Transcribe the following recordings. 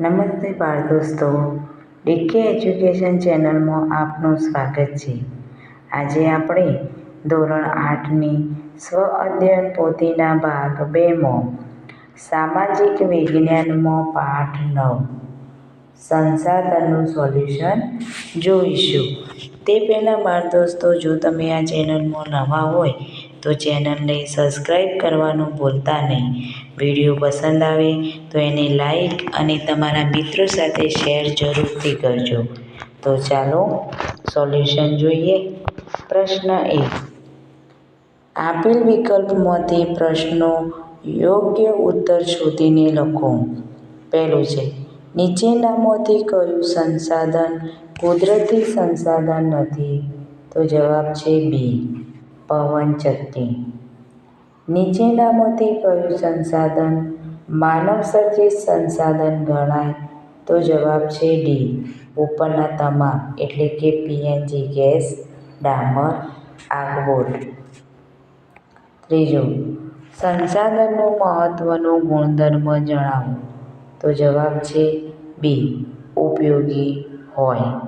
નમસ્તે બાળ દોસ્તો. ડીકે એજ્યુકેશન ચેનલમાં આપનું સ્વાગત છે. આજે આપણે ધોરણ આઠની સ્વ અધ્યયન પોથીના ભાગ બેમાં સામાજિક વિજ્ઞાનમાં પાઠ નવ સંસાધનનું સોલ્યુશન જોઈશું. તે પહેલાં બાળ દોસ્તો, જો તમે આ ચેનલમાં નવા હોય તો ચેનલને સબસ્ક્રાઈબ કરવાનું ભૂલતા નહીં. વીડિયો પસંદ આવે તો એને લાઈક અને તમારા મિત્રો સાથે શેર જરૂરથી કરજો. તો ચાલો, સોલ્યુશન જોઈએ. પ્રશ્ન એક આપેલ વિકલ્પમાંથી પ્રશ્નો યોગ્ય ઉત્તર શોધીને લખો. પહેલું છે નીચેનામાંથી કયું સંસાધન કુદરતી સંસાધન નથી? તો જવાબ છે બી. પવનચક્કી નીચેનામાંથી કયું સંસાધન. માનવ સર્જિત સંસાધન ગણાય તો જવાબ છે ડી ઉપરના તમામ, એટલે કે પીએનજી ગેસ, ડામર, આગબોટ. ત્રીજું, સંસાધનનું મહત્વનું ગુણધર્મ જણાવો. તો જવાબ છે બી ઉપયોગી હોય.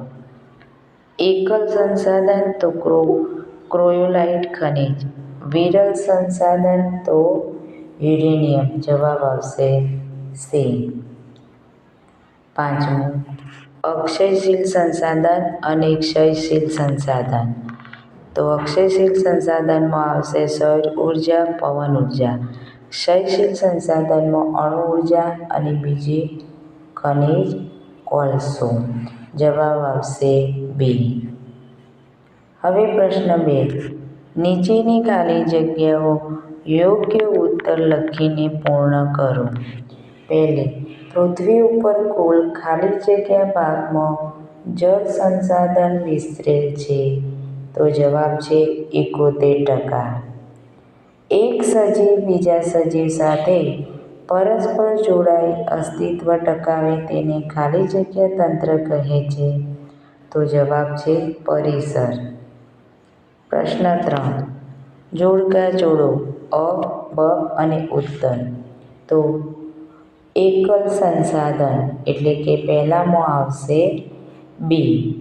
એકલ સંસાધન ક્રો ક્રોયોલાઇટ ખનિજ. વિરલ સંસાધન તો યુરેનિયમ, જવાબ આવશે સી. પાંચમું. અક્ષયશીલ સંસાધન અને ક્ષયશીલ સંસાધન. તો અક્ષયશીલ સંસાધનમાં આવશે સૌર ઊર્જા, પવન ઊર્જા. ક્ષયશીલ સંસાધનમાં અણુ ઊર્જા અને બીજી ખનિજ કોલસો. જવાબ આવશે બી. હવે પ્રશ્ન બે. નીચેની ખાલી જગ્યાઓ યોગ્ય ઉત્તર લખીને પૂર્ણ કરો. પહેલી, પૃથ્વી ઉપર કુલ ખાલી જગ્યા ભાગમાં જળ સંસાધન વિસ્તરેલ છે. તો જવાબ છે એકોતેર ટકા. એક સજીવ બીજા સજીવ સાથે પરસ્પર જોડાઈ અસ્તિત્વ ટકાવે તેને ખાલી જગ્યા તંત્ર કહે છે. તો જવાબ છે પરિસર. પ્રશ્ન ત્રણ. જોડકા જોડો, અ, બ અને ઉત્તર. તો એકલ સંસાધન એટલે કે પહેલામાં આવશે બી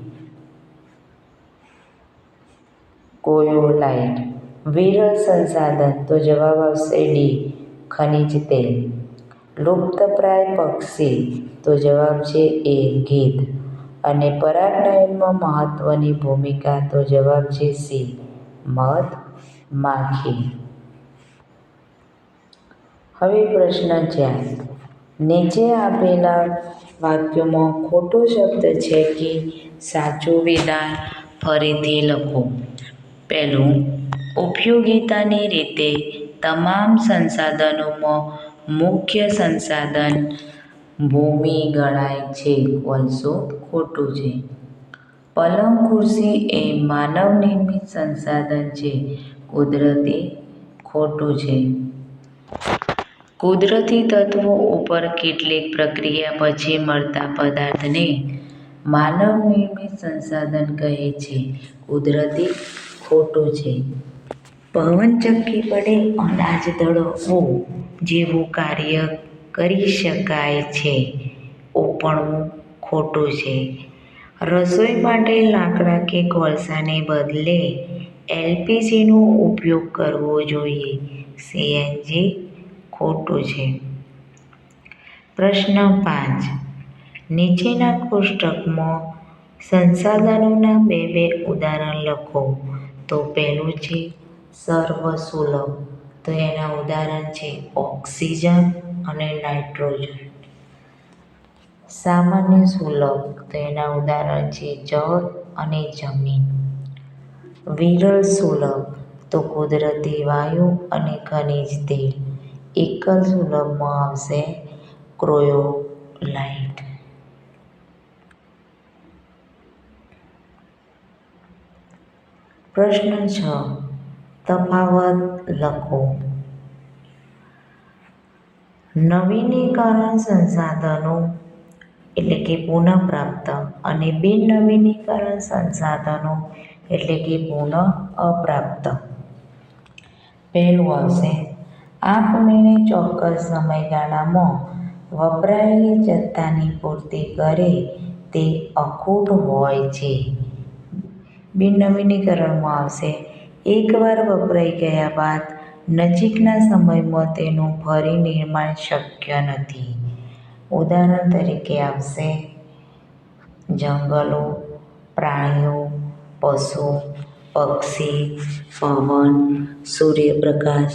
કોયોલાઇટ વિરલ સંસાધન. તો જવાબ આવશે ડી ખનિજ તેલ. લુપ્તપ્રાય પક્ષી. તો જવાબ છે એ ગીધ અને પરાગનયનમાં મહત્વની ભૂમિકા તો જવાબ છે સી, મધ માખી. હવે પ્રશ્ન ચાર. નીચે આપેલા વાક્યોમાં ખોટો શબ્દ છે કે સાચું વિધાન ફરીથી લખો. પહેલું, ઉપયોગિતાની રીતે તમામ સંસાધનોમાં મુખ્ય સંસાધન ભૂમિ ગણાય છે. કોલસો ખોટું છે. પલંગ ખુરશી એ માનવ નિર્મિત સંસાધન છે. કુદરતી ખોટું છે. કુદરતી તત્વો ઉપર કેટલીક પ્રક્રિયા પછી મળતા પદાર્થને માનવ નિર્મિત સંસાધન કહે છે. કુદરતી ખોટું છે. પવનચક્કી વડે અનાજ દળવું જેવું કાર્ય કરી શકાય છે. ઓપણવું ખોટું છે. રસોઈ માટે લાકડા કે કોલસાને બદલે એલપીજીનો ઉપયોગ કરવો જોઈએ. સીએનજી ખોટું છે. પ્રશ્ન પાંચ. નીચેના કોષ્ટકમાં સંસાધનોના બે બે ઉદાહરણ લખો. તો પહેલું છે સર્વસુલભ. તો એના ઉદાહરણ છે ઓક્સિજન અને નાઇટ્રોજન. સામાન્ય સુલભ તો એના ઉદાહરણ છે જળ અને જમીન. વિરળ સુલભ તો કુદરતી વાયુ અને ખનિજ તેલ. એકલ સુલભમાં આવશે ક્રોયોલાઇટ. પ્રશ્ન છ. તફાવત લખો. નવીનીકરણ સંસાધનો એટલે કે પુનઃપ્રાપ્ત અને બિન નવીનીકરણ સંસાધનો એટલે કે પુનઃ અપ્રાપ્ત પહેલું આવશે, આપમેળે ચોક્કસ સમયગાળામાં વપરાયેલી જથ્થાની પૂર્તિ કરે તે અખૂટ હોય છે. બિનનવીનીકરણમાં આવશે. એકવાર વપરાઈ ગયા બાદ નજીકના સમયમાં તેનું ફરી નિર્માણ શક્ય નથી. ઉદાહરણ તરીકે આવશે જંગલો, પ્રાણીઓ, પશુ, પક્ષી, પવન, સૂર્યપ્રકાશ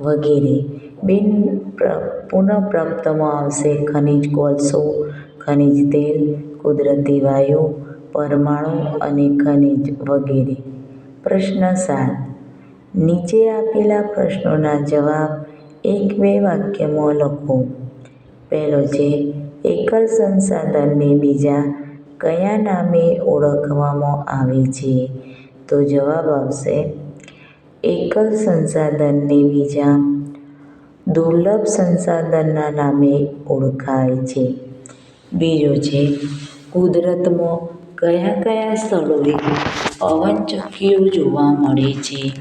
વગેરે. બિનપુનઃપ્રાપ્તમાં આવશે ખનિજ કોલસો, ખનિજ તેલ, કુદરતી વાયુ, પરમાણુ અને ખનિજ વગેરે. પ્રશ્ન સાત. નીચે આપેલા પ્રશ્નોના જવાબ એક-બે વાક્યમાં લખો. પહેલો છે એકલ સંસાધનને બીજા કયા નામે ઓળખવામાં આવે છે? તો જવાબ આવશે એકલ સંસાધનને બીજા દુર્લભ સંસાધનના નામે ઓળખાય છે. બીજો છે કુદરતમાં કયા કયા સ્થળોએ પવનચક્કીઓ જોવા મળે છે?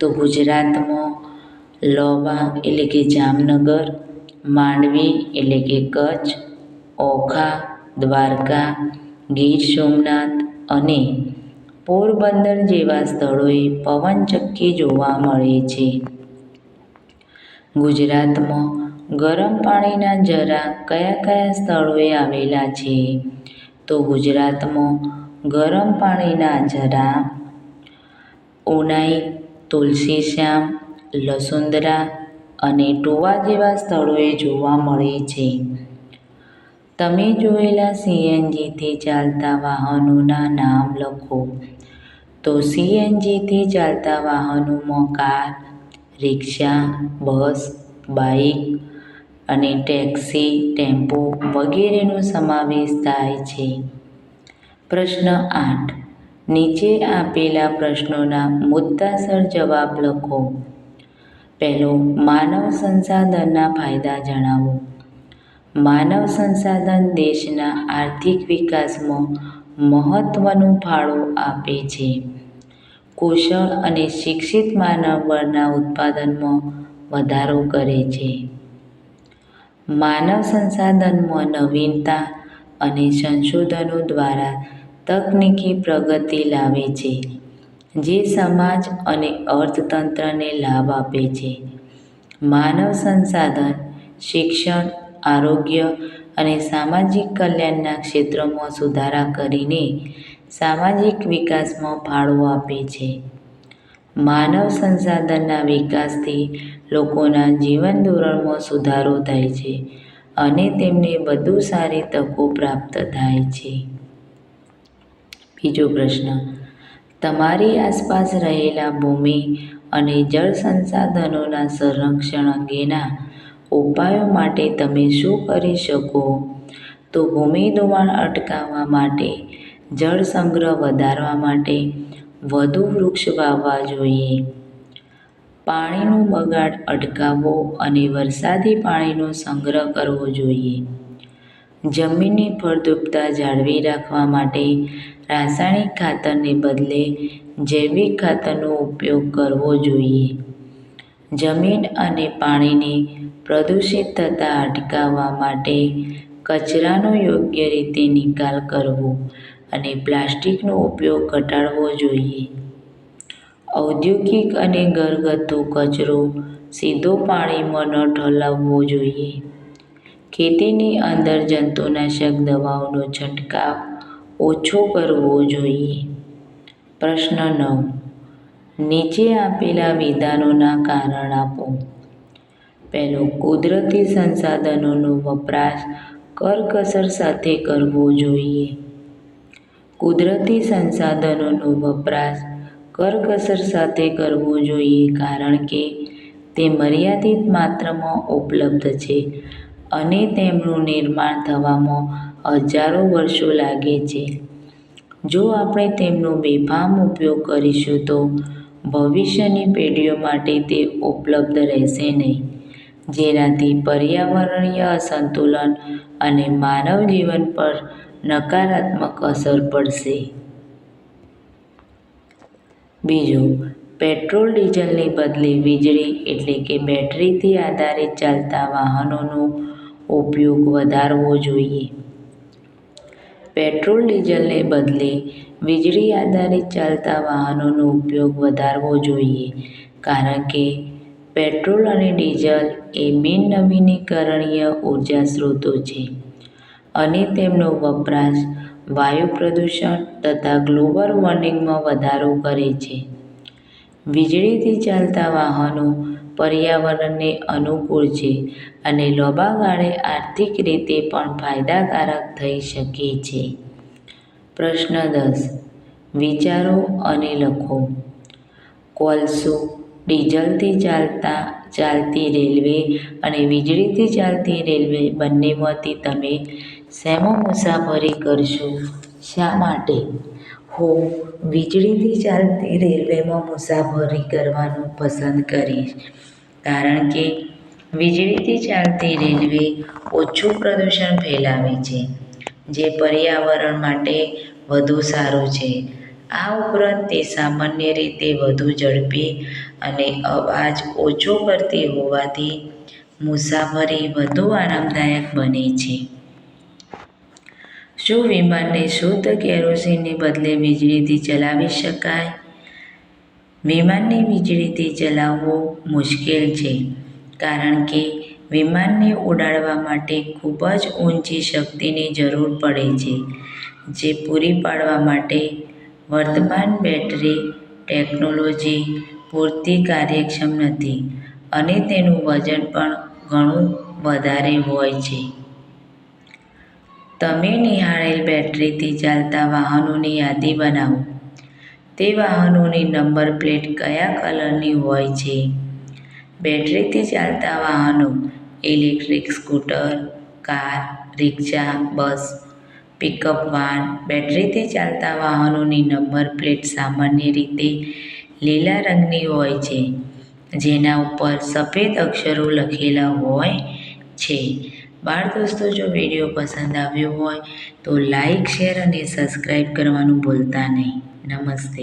તો ગુજરાતમાં લોબા એટલે કે જામનગર, માંડવી એટલે કે કચ્છ, ઓખા, દ્વારકા, ગીર સોમનાથ અને પોરબંદર જેવા સ્થળોએ પવનચક્કી જોવા મળે છે. ગુજરાતમાં ગરમ પાણીના જરા કયા કયા સ્થળોએ આવેલા છે? તો ગુજરાતમાં ગરમ પાણીના જરા ઉનાઈ, તુલસીશ્યામ, લસુંદરા અને ટોવા જેવા સ્થળોએ જોવા મળે છે. તમે જોયેલા સીએનજીથી ચાલતા વાહનોના નામ લખો. તો સીએનજીથી ચાલતા વાહનોમાં કાર, રિક્ષા, બસ, બાઈક અને ટેક્સી, ટેમ્પો વગેરેનો સમાવેશ થાય છે. પ્રશ્ન આઠ. નીચે આપેલા પ્રશ્નોના મુદ્દાસર જવાબ લખો. પહેલો માનવ સંસાધનના ફાયદા જણાવો. માનવ સંસાધન દેશના આર્થિક વિકાસમાં મહત્ત્વનું ફાળો આપે છે. કુશળ અને શિક્ષિત માનવબળના ઉત્પાદનમાં વધારો કરે છે. માનવ સંસાધનમાં નવીનતા અને સંશોધનો દ્વારા તકનીકી પ્રગતિ લાવે છે જે સમાજ અને અર્થતંત્રને લાભ આપે છે. માનવ સંસાધન શિક્ષણ, આરોગ્ય અને સામાજિક કલ્યાણના ક્ષેત્રોમાં સુધારા કરીને સામાજિક વિકાસમાં ફાળો આપે છે. માનવ સંસાધનના વિકાસથી લોકોના જીવન ધોરણમાં સુધારો થાય છે અને તેમને વધુ સારી તકો પ્રાપ્ત થાય છે. બીજો પ્રશ્ન. તમારી આસપાસ રહેલા ભૂમિ અને જળ સંસાધનોના સંરક્ષણ અંગેના ઉપાયો માટે તમે શું કરી શકો? તો ભૂમિ ધોવાણ અટકાવવા માટે, જળ સંગ્રહ વધારવા માટે વધુ વૃક્ષ વાવવા જોઈએ. પાણીનો બગાડ અટકાવવો અને વરસાદી પાણીનો સંગ્રહ કરવો જોઈએ. જમીનની ફળદ્રુપતા જાળવી રાખવા માટે રાસાયણિક ખાતરને બદલે જૈવિક ખાતરનો ઉપયોગ કરવો જોઈએ. જમીન અને પાણીને પ્રદૂષિત થતાં અટકાવવા માટે કચરાનો યોગ્ય રીતે નિકાલ કરવો અને પ્લાસ્ટિકનો ઉપયોગ ઘટાડવો જોઈએ. ઔદ્યોગિક અને ઘરગથ્થુ કચરો સીધો પાણીમાં ન ઠાલવવો જોઈએ. ખેતીની અંદર જંતુનાશક દવાઓનો છંટકાવ ઓછો કરવો જોઈએ. પ્રશ્ન નવ. નીચે આપેલા વિધાનોના કારણ આપો. પહેલું, કુદરતી સંસાધનોનો વપરાશ કરકસર સાથે કરવો જોઈએ. કુદરતી સંસાધનોનો વપરાશ કરકસર સાથે કરવો જોઈએ કારણ કે તે મર્યાદિત માત્રામાં ઉપલબ્ધ છે અને તેમનું નિર્માણ થવામાં હજારો વર્ષો લાગે છે. જો આપણે તેમનો બેફામ ઉપયોગ કરીશું તો ભવિષ્યની પેઢીઓ માટે તે ઉપલબ્ધ રહેશે નહીં, જેનાથી પર્યાવરણીય અસંતુલન અને માનવ જીવન પર નકારાત્મક અસર પડશે. બીજું પેટ્રોલ ડીઝલની બદલે વીજળી એટલે કે બેટરીથી આધારિત ચાલતા વાહનોનો ઉપયોગ વધારવો જોઈએ. પેટ્રોલ, ડીઝલને બદલે વીજળી આધારિત ચાલતા વાહનોનો ઉપયોગ વધારવો જોઈએ, કારણ કે પેટ્રોલ અને ડીઝલ એ બિન નવીનીકરણીય ઊર્જા સ્ત્રોતો છે અને તેમનો વપરાશ વાયુ પ્રદૂષણ તથા ગ્લોબલ વોર્મિંગમાં વધારો કરે છે. વીજળીથી ચાલતા વાહનો પર્યાવરણને અનુકૂળ છે અને લોબાગાળે આર્થિક રીતે પણ ફાયદાકારક થઈ શકે છે. પ્રશ્ન દસ. વિચારો અને લખો. કોલસો ડીઝલથી ચાલતા ચાલતી રેલવે અને વીજળીથી ચાલતી રેલવે બંનેમાંથી તમે શેમાં મુસાફરી કરશો. શા માટે? હું વીજળીથી ચાલતી રેલવેમાં મુસાફરી કરવાનું પસંદ કરીશ. કારણ કે વીજળીથી ચાલતી રેલવે ઓછું પ્રદૂષણ ફેલાવે છે, જે પર્યાવરણ માટે વધુ સારું છે. આ ઉપરાંત તે સામાન્ય રીતે વધુ ઝડપી અને અવાજ ઓછો કરતી હોવાથી મુસાફરી વધુ આરામદાયક બને છે. શું વિમાનને શુદ્ધ કેરોસીનને બદલે વીજળીથી ચલાવી શકાય? વિમાનને વીજળીથી ચલાવવું મુશ્કેલ છે, કારણ કે વિમાનને ઉડાડવા માટે ખૂબ જ ઊંચી શક્તિની જરૂર પડે છે, જે પૂરી પાડવા માટે વર્તમાન બેટરી ટેકનોલોજી પૂરતી કાર્યક્ષમ નથી અને તેનું વજન પણ ઘણું વધારે હોય છે. તમે નિહાળેલ બેટરીથી ચાલતા વાહનોની યાદી બનાવો. તે વાહનોની નંબર પ્લેટ કયા કલરની હોય છે? બેટરીથી ચાલતા વાહનો, electric scooter, car, rickshaw, bus, pickup van, બેટરીથી ચાલતા વાહનોની નંબર પ્લેટ સામાન્ય રીતે લીલા રંગની હોય છે, જેના ઉપર સફેદ અક્ષરો લખેલા હોય છે. બાળ દોસ્તો, જો વીડિયો પસંદ આવ્યો હોય તો લાઈક, શેર અને સબસ્ક્રાઈબ કરવાનું ભૂલતા નહીં. નમસ્તે.